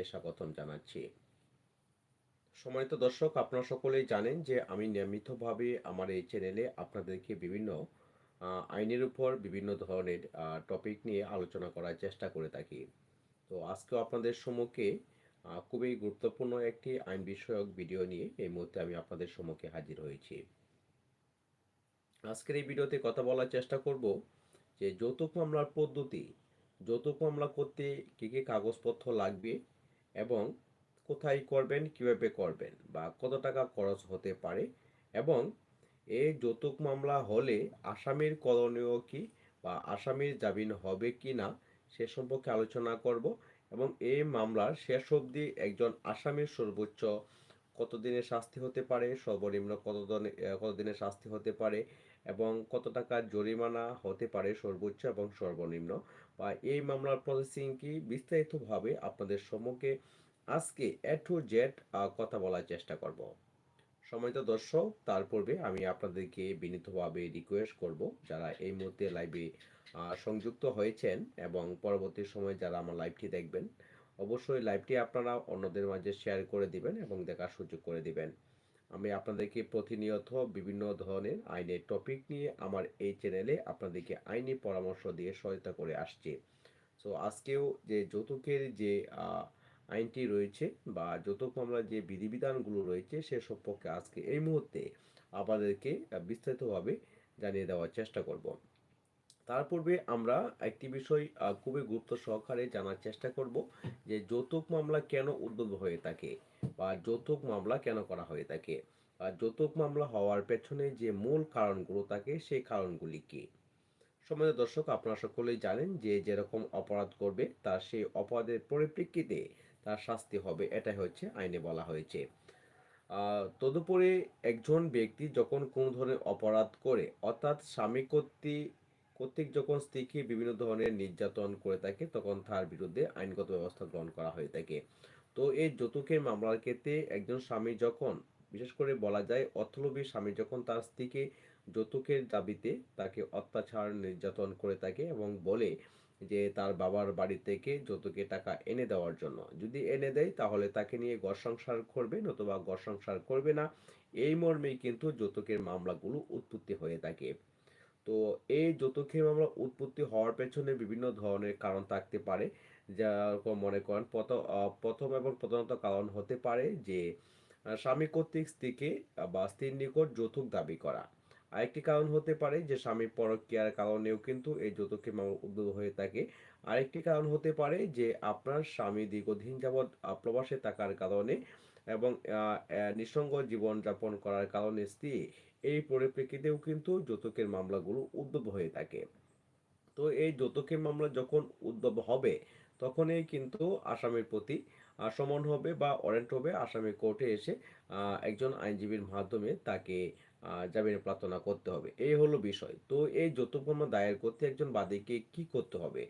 আপনাদেরকে স্বাগতম জানাচ্ছি। সম্মানিত দর্শক, আপনারা সকলেই জানেন যে আমি নিয়মিতভাবে আমার এই চ্যানেলে আপনাদেরকে বিভিন্ন আইনের উপর বিভিন্ন ধরনের টপিক নিয়ে আলোচনা করার চেষ্টা করে থাকি। তো আজকেও আপনাদের সম্মুখে খুবই গুরুত্বপূর্ণ একটি আইন বিষয়ক ভিডিও নিয়ে এই মুহূর্তে আমি আপনাদের সম্মুখে হাজির হয়েছি। আজকের এই ভিডিওতে কথা বলার চেষ্টা করব যে যৌতুক মামলার পদ্ধতি, যৌতুক মামলা করতে কী কী কাগজপত্র লাগবে এবং কোথায় করবেন, কীভাবে করবেন বা কত টাকা খরচ হতে পারে এবং এই যৌতুক মামলা হলে আসামির করণীয় কি বা আসামির জামিন হবে কি না সে সম্পর্কে আলোচনা করব এবং এই মামলার শেষ অবধি একজন আসামির সর্বোচ্চ কত দিনের শাস্তি হতে পারে, সর্বনিম্ন কত দনে- কত দিনের শাস্তি হতে পারে এবং কত টাকার জরিমানা হতে পারে সর্বোচ্চ এবং সর্বনিম্ন? বা এই মামলার প্রসেসিং কি বিস্তারিতভাবে আপনাদের সম্মুখে আজকে এ টু জেড কথা বলার চেষ্টা করব। সম্মানিত দর্শক, তার পূর্বে আমি আপনাদেরকে বিনীতভাবে রিকোয়েস্ট করব, যারা এই মুহূর্তে লাইভে সংযুক্ত হয়েছেন এবং পরবর্তী সময়ে যারা আমার লাইভটি দেখবেন, অবশ্যই লাইভটি আপনারা অন্যদের মাঝে শেয়ার করে দিবেন এবং দেখার সুযোগ করে দিবেন। আমি আপনাদেরকে প্রতিনিয়ত বিভিন্ন ধরনের আইনের টপিক নিয়ে আমার এই চ্যানেলে আপনাদেরকে আইনি পরামর্শ দিয়ে সহায়তা করে আসছি। সো আজকেও যে যৌতুকের যে আইনটি রয়েছে বা যৌতুক মামলার যে বিধিবিধানগুলো রয়েছে সে সম্পর্কে আজকে এই মুহূর্তে আপনাদেরকে বিস্তারিতভাবে জানিয়ে দেওয়ার চেষ্টা করব। তার পূর্বে আমরা একটি বিষয় খুবই গুরুত্ব সহকারে জানার চেষ্টা করব যে যৌতুক মামলা কেন উদ্ভব হয়ে থাকে বা যৌতুক মামলা কেন করা হয়ে থাকে? যৌতুক মামলা হওয়ার পেছনে যে মূল কারণগুলো থাকে সেই কারণগুলি কি? সম্মানিত দর্শক, আপনারা সকলেই জানেন যে যেরকম অপরাধ করবে, তার সেই অপরাধের পরিপ্রেক্ষিতে তার শাস্তি হবে, এটাই হচ্ছে আইনে বলা হয়েছে। তদুপরি একজন ব্যক্তি যখন কোনো ধরনের অপরাধ করে, অর্থাৎ স্বামী কর্তৃক কর্তৃক যখন স্ত্রীকে বিভিন্ন ধরনের নির্যাতন করে থাকে, তখন তার বিরুদ্ধে আইনগত ব্যবস্থা গ্রহণ করা হয়ে থাকে। তো এই যৌতুকের মামলার ক্ষেত্রে একজন স্বামী যখন, বিশেষ করে বলা যায় অর্থলোভী স্বামী যখন তার স্ত্রীকে যৌতুকের দাবিতে তাকে অত্যাচার, নির্যাতন করে থাকে এবং বলে যে তার বাবার বাড়ি থেকে যৌতুকে টাকা এনে দেওয়ার জন্য। যদি এনে দেয়, তাহলে তাকে নিয়ে ঘর সংসার করবে নতুবা ঘর সংসার করবে না। এই মর্মেই কিন্তু যৌতুকের মামলাগুলো উৎপত্তি হয়ে থাকে। তো এই যৌতুকের মামলা উৎপত্তি হওয়ার পেছনে বিভিন্ন ধরনের কারণ থাকতে পারে। যেরকম মনে করেন প্রথ- প্রথম এবং প্রধানত কারণ হতে পারে যে স্বামী কর্তৃক স্ত্রীকে বা স্ত্রীর নিকট যৌতুক দাবি করা। আরেকটি কারণ হতে পারে যে, স্বামী পরকীয়ার কারণেও কিন্তু এই যৌতুকের মামলা উদ্ভব হয়ে থাকে। আরেকটি কারণ হতে পারে যে, আপনার স্বামী দীর্ঘদিন যাবৎ প্রবাসে থাকার কারণে এবং নিঃসঙ্গ জীবনযাপন করার কারণে স্ত্রী এই পরিপ্রেক্ষিতেও কিন্তু যৌতুকের মামলাগুলো উদ্ভব হয়ে থাকে। তো এই যৌতুকের মামলা যখন উদ্ভব হবে, তখনই কিন্তু আসামির প্রতি সমন হবে বা ওয়ারেন্ট হবে। আসামি কোর্টে এসে একজন আইনজীবীর মাধ্যমে তাকে জামিনে প্রার্থনা করতে হবে। এই হলো বিষয়। তো এই যৌতুক মামলা দায়ের করতে একজন বাদীকে কি করতে হবে?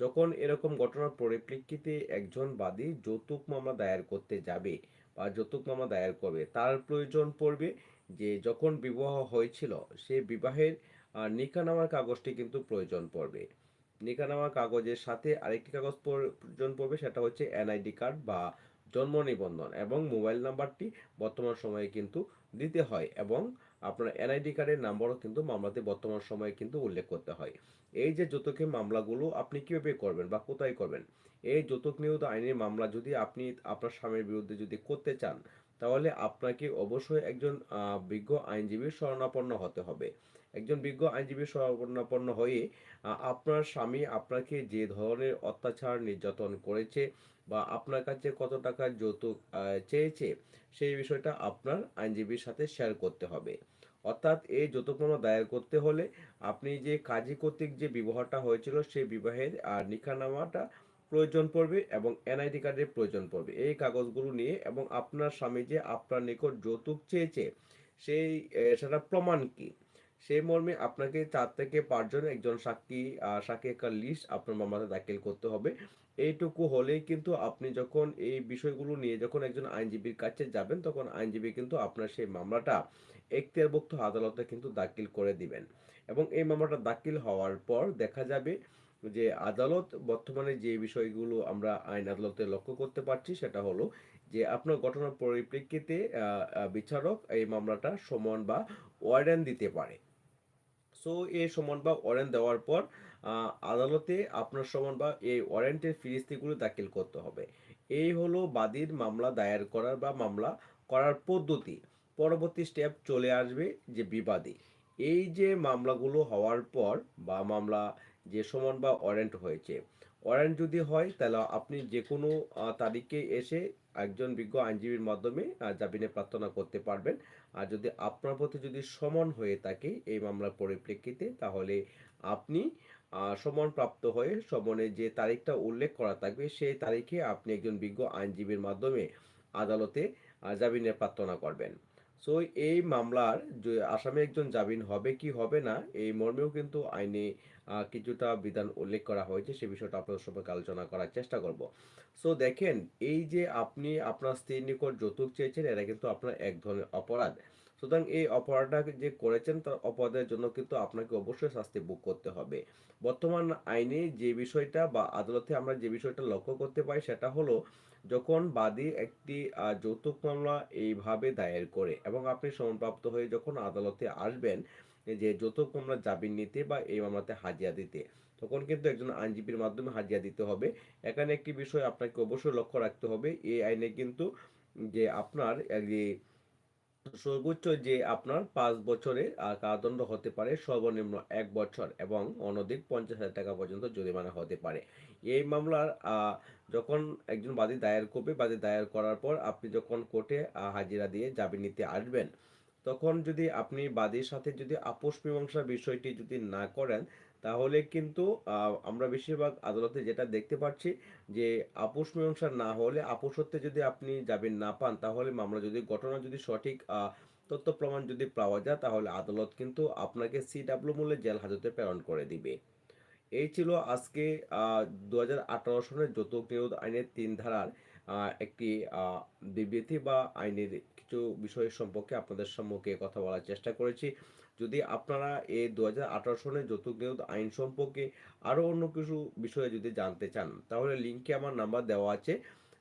যখন এরকম ঘটনার পরিপ্রেক্ষিতে একজন বাদী যৌতুক মামলা দায়ের করতে যাবে বা যৌতুক মামলা দায়ের করবে, তার প্রয়োজন পড়বে যে যখন বিবাহ হয়েছিল, সে বিবাহের নিকানামার কাগজটি কিন্তু প্রয়োজন পড়বে। নিকানামা কাগজের সাথে আরেকটি কাগজ প্রয়োজন পড়বে, সেটা হচ্ছে এনআইডি কার্ড বা জন্ম নিবন্ধন এবং মোবাইল নাম্বারটি বর্তমান সময়ে কিন্তু দিতে হয় এবং আপনার এনআইডি কার্ডের নাম্বারও কিন্তু মামলাতে বর্তমান সময়ে কিন্তু উল্লেখ করতে হয়। এই যে যৌতুকের মামলাগুলো আপনি কীভাবে করবেন বা কোথায় করবেন? এই যৌতুক নিয়ত আইনের মামলা যদি আপনি আপনার স্বামীর বিরুদ্ধে যদি করতে চান, তাহলে আপনাকে অবশ্যই একজন বিজ্ঞ আইনজীবীর শরণাপন্ন হতে হবে। একজন বিজ্ঞ আইনজীবীর শরণাপন্ন হয়ে আপনার স্বামী আপনাকে যে ধরনের অত্যাচার নির্যাতন করেছে বা আপনার কাছে কত টাকা যৌতুক চেয়েছে, সেই বিষয়টা আপনার আইনজীবীর সাথে শেয়ার করতে হবে। অর্থাৎ এই যৌতুক মামলা দায়ের করতে হলে আপনি যে কাজী কর্তৃক যে বিবাহটা হয়েছিল, সেই বিবাহের নিকানামাটা প্রয়োজন পড়বে এবং এনআইডি কার্ডের প্রয়োজন পড়বে। এই কাগজগুলো নিয়ে এবং আপনার স্বামী যে আপনার নিকট যৌতুক চেয়েছে, সেই সেটা প্রমাণ কি? সেই মর্মে আপনাকে চার থেকে পাঁচজন একজন সাক্ষী সাক্ষী একটা লিস্ট আপনার মামলাতে দাখিল করতে হবে। এইটুকু হলেই কিন্তু আপনি যখন এই বিষয়গুলো নিয়ে যখন একজন আইনজীবীর কাছে যাবেন, তখন আইনজীবী কিন্তু আপনার সেই মামলাটা এখতিয়ারভুক্ত আদালতে কিন্তু দাখিল করে দিবেন। এবং এই মামলাটা দাখিল হওয়ার পর দেখা যাবে যে আদালত বর্তমানে যে বিষয়গুলো আমরা আইন আদালতে লক্ষ্য করতে পারছি সেটা হলো যে আপনার ঘটনার পরিপ্রেক্ষিতে বিচারক এই মামলাটা সমন বা ওয়ারেন্ট দিতে পারে। সো এই সমন বা ওয়ারেন্ট দেওয়ার পর আদালতে আপনার সমন বা এই ওয়ারেন্টের ফিরিস্তিগুলো দাখিল করতে হবে। এই হলো বাদীর মামলা দায়ের করার বা মামলা করার পদ্ধতি। পরবর্তী স্টেপ চলে আসবে যে বিবাদী। এই যে মামলাগুলো হওয়ার পর বা মামলা যে সমান বা ওয়ারেন্ট হয়েছে। ওয়ারেন্ট যদি হয়, তাহলে আপনি যে কোনো তারিখে এসে একজন বিজ্ঞ আইনজীবীর মাধ্যমে জামিনে প্রার্থনা করতে পারবেন। আর যদি আপনার প্রতি যদি সমান হয়ে থাকে এই মামলার পরিপ্রেক্ষিতে, তাহলে আপনি সমন প্রাপ্ত হয়ে, সমনে যে তারিখটা উল্লেখ করা থাকবে, সেই তারিখে আপনি একজন বিজ্ঞ আইনজীবীর মাধ্যমে আদালতে জামিনের প্রার্থনা করবেন। সো এই মামলার আসামি একজন জামিন হবে কি হবে না, এই মর্মেও কিন্তু আইনে কিছুটা বিধান উল্লেখ করা হয়েছে। সে বিষয়টা আপনাদের সম্পর্কে আলোচনা করার চেষ্টা করব। সো দেখেন, এই যে আপনি আপনার স্ত্রীর নিকট যৌতুক চেয়েছেন, এটা কিন্তু আপনার এক ধরনের অপরাধ। সুতরাং এই অপরাধটা যে করেছেন, তার অপরাধের জন্য কিন্তু আপনাকে অবশ্যই শাস্তি বুক করতে হবে। বর্তমান আইনে যে বিষয়টা বা আদালতে আমরা যে বিষয়টা লক্ষ্য করতে পাই সেটা হলো যখন বাদী একটি যৌতুক মামলা এইভাবে দায়ের করে এবং আপনি সমনপ্রাপ্ত হয়ে যখন আদালতে আসবেন যে যৌতুক মামলা জামিন নিতে বা এই মামলাতে হাজিরা দিতে, তখন কিন্তু একজন আইনজীবীর মাধ্যমে হাজিরা দিতে হবে। এখানে একটি বিষয় আপনাকে অবশ্যই লক্ষ্য রাখতে হবে, এই আইনে কিন্তু যে আপনার যে সর্বোচ্চ যে আপনার পাঁচ বছরে আহ, কারাদণ্ড হতে পারে সর্বনিম্ন এক বছর এবং অনধিক পঞ্চাশ হাজার টাকা পর্যন্ত জরিমানা হতে পারে। এই মামলার যখন একজন বাদী দায়ের করবে বাদী দায়ের করার পর আপনি যখন কোর্টে হাজিরা দিয়ে জামিন নিতে আসবেন তখন যদি আপনি বাদীর সাথে যদি আপোষ মীমাংসার বিষয়টি যদি না করেন তাহলে কিন্তু আমরা বেশিরভাগ আদালতে যেটা দেখতে পাচ্ছি যে, আপোষ মীমাংসা না হলে আপোষত্বে যদি আপনি জামিন না পান, তাহলে মামলা যদি, ঘটনা যদি সঠিক তথ্য প্রমাণ যদি পাওয়া যায়, তাহলে আদালত কিন্তু আপনাকে সিডাব্লিউ মূল্যে জেল হাজতে প্রেরণ করে দিবে। এই ছিল আজকে দু হাজার আঠারো সনের যৌতুক নিরোধ আইনের তিন ধারার একটি বিবৃতি বা আইনের কিছু বিষয় সম্পর্কে আপনাদের সম্মুখে কথা বলার চেষ্টা করেছি। যদি আপনারা এই দু হাজার সনের যৌতুক নিরোধ আইন সম্পর্কে আরও অন্য কিছু বিষয়ে যদি জানতে চান, তাহলে লিঙ্কে আমার নাম্বার দেওয়া আছে।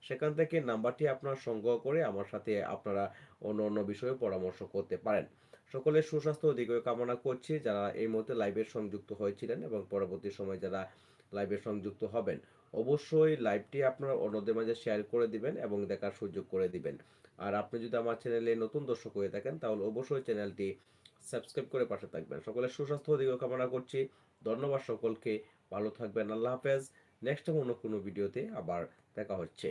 সেখান থেকে নাম্বারটি আপনারা সংগ্রহ করে আমার সাথে আপনারা অন্য অন্য বিষয়ে পরামর্শ করতে পারেন। সকলের সুস্বাস্থ্য দীর্ঘ কামনা করছি। যারা এই মুহূর্তে লাইভে সংযুক্ত হয়েছিলেন এবং পরবর্তী সময় যারা লাইভে সংযুক্ত হবেন অবশ্যই লাইভটি আপনার অন্যদের মাঝে শেয়ার করে দিবেন এবং দেখার সুযোগ করে দিবেন। আর আপনি যদি আমার চ্যানেলে নতুন দর্শক হয়ে থাকেন, তাহলে অবশ্যই চ্যানেলটি সাবস্ক্রাইব করে পাশে থাকবেন। সকলের সুস্বাস্থ্য দীর্ঘ কামনা করছি। ধন্যবাদ সকলকে। ভালো থাকবেন। আল্লাহ হাফেজ। নেক্সট অন্য কোনো ভিডিওতে আবার দেখা হচ্ছে।